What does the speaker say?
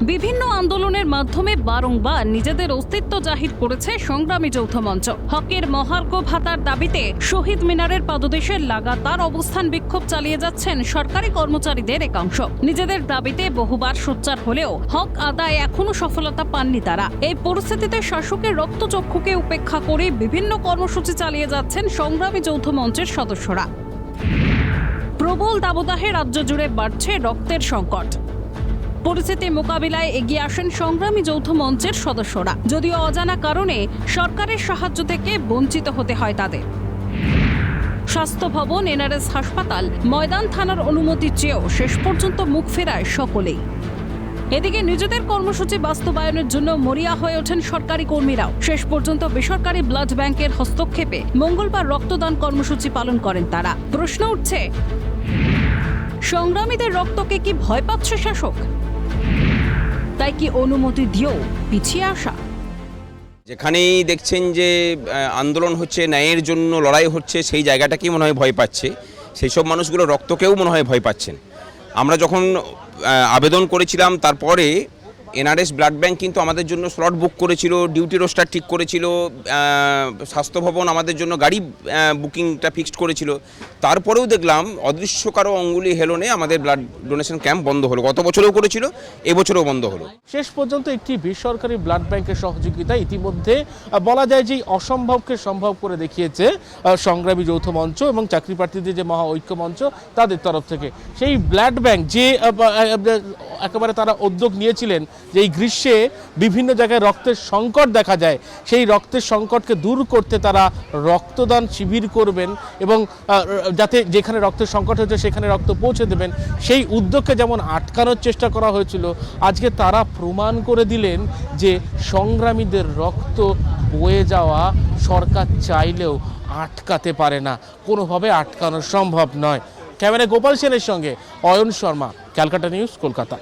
বিভিন্ন আন্দোলনের মাধ্যমে বারংবার নিজেদের অস্তিত্ব জাহির করেছে সংগ্রামী যৌথ মঞ্চ। হকের মহার্ঘ ভাতার দাবিতে শহীদ মিনারের পাদদেশে লাগাতার অবস্থান বিক্ষোভ চালিয়ে যাচ্ছেন সরকারি কর্মচারীদের একাংশ। নিজেদের দাবিতে বহুবার সোচ্চার হলেও হক আদায় এখনও সফলতা পাননি তারা। এই পরিস্থিতিতে শাসকের রক্তচক্ষুকে উপেক্ষা করে বিভিন্ন কর্মসূচি চালিয়ে যাচ্ছেন সংগ্রামী যৌথ মঞ্চের সদস্যরা। প্রবল দাবদাহে রাজ্য জুড়ে বাড়ছে রক্তের সংকট। পরিস্থিতি মোকাবিলায় এগিয়ে আসেন সংগ্রামী যৌথ মঞ্চের সদস্যরা। যদিও অজানা কারণে সরকারের সাহায্য থেকে বঞ্চিত হতে হয় তাদের। স্বাস্থ্য ভবন, এনআরএস হাসপাতাল, ময়দান থানার অনুমতি চেয়েও শেষ পর্যন্ত মুখ ফেরায় সকলেই। এদিকে নিজেদের কর্মসূচি বাস্তবায়নের জন্য মরিয়া হয়ে ওঠেন সরকারি কর্মীরাও। শেষ পর্যন্ত বেসরকারি ব্লাড ব্যাংকের হস্তক্ষেপে মঙ্গলবার রক্তদান কর্মসূচি পালন করেন তারা। প্রশ্ন উঠছে সংগ্রামীদের রক্তকে কি ভয় পাচ্ছে শাসক? তাই কি অনুমতি দিয়েও পিছিয়ে আসা? যেখানেই দেখছেন যে আন্দোলন হচ্ছে, ন্যায়ের জন্য লড়াই হচ্ছে, সেই জায়গাটাকেই মনে হয় ভয় পাচ্ছে। সেই সব মানুষগুলো রক্তকেও মনে হয় ভয় পাচ্ছেন। আমরা যখন আবেদন করেছিলাম, তারপরে এনআরএস ব্লাড ব্যাংক কিন্তু আমাদের জন্য স্লট বুক করেছিল ডিউটি রোস্টার ঠিক করেছিল স্বাস্থ্য ভবন আমাদের জন্য গাড়ি বুকিংটা ফিক্সড করেছিল। তারপরেও দেখলাম অদৃশ্য কারও অঙ্গুলি হেলনে আমাদের ব্লাড ডোনেশন ক্যাম্প বন্ধ হলো। গত বছরেও করেছিল, এবছরও বন্ধ হলো। শেষ পর্যন্ত একটি বেসরকারি ব্লাড ব্যাংকের সহযোগিতা ইতিমধ্যে বলা যায় যে অসম্ভবকে সম্ভব করে দেখিয়েছে সংগ্রামী যৌথ মঞ্চ এবং চাকরি প্রার্থীদের যে মহা ঐক্য মঞ্চ তাদের তরফ থেকে। সেই ব্লাড ব্যাংক যে একেবারে তারা উদ্যোগ নিয়েছিলেন যে এই গ্রীষ্মে বিভিন্ন জায়গায় রক্তের সংকট দেখা যায়। সেই রক্তের সংকটকে দূর করতে তারা রক্তদান শিবির করবেন এবং যাতে যেখানে রক্তের সংকট হয়েছে সেখানে রক্ত পৌঁছে দেবেন। সেই উদ্যোগকে যেমন আটকানোর চেষ্টা করা হয়েছিল, আজকে তারা প্রমাণ করে দিলেন যে সংগ্রামীদের রক্ত বয়ে যাওয়া সরকার চাইলেও আটকাতে পারে না। কোনোভাবে আটকানো সম্ভব নয়। ক্যামেরা গোপাল সেনের সঙ্গে Ayan Sharma. Calcutta News Kolkata.